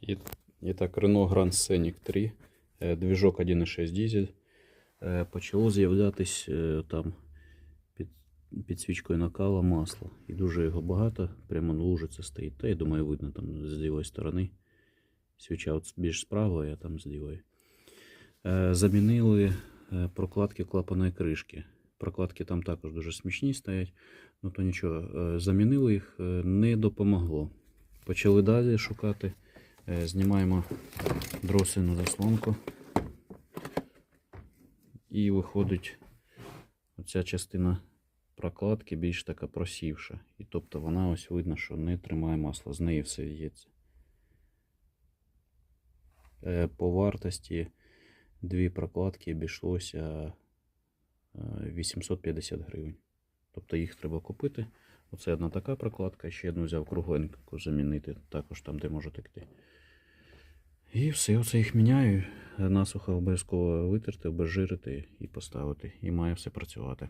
І Renault Grand Scenic 3, е, движок 1.6 дизель. Е, Почало з'являтись е, там під підсвічкою накала масло. І дуже його багато, прямо лужиця стоїть. Та я думаю, видно там з лівої сторони. Свіча от більш справа, а там з лівої. Е, Замінили прокладки клапаної кришки. Прокладки там також дуже смішні стоять. Ну то нічого, замінили їх, не допомогло. Почали далі шукати. Е, Знімаємо дросельну заслонку. І виходить оця частина прокладки більш така просівша. І тобто вона ось видно, що не тримає масло, з неї все в'ється. Е, По вартості дві прокладки обійшлося е, 850 гривень. Тобто їх треба купити. Оце одна така прокладка, ще одну взяв кругленьку замінити, також там, де може текти. І все, оце їх міняю. Насухо обов'язково витерти, обезжирити і поставити. І має все працювати.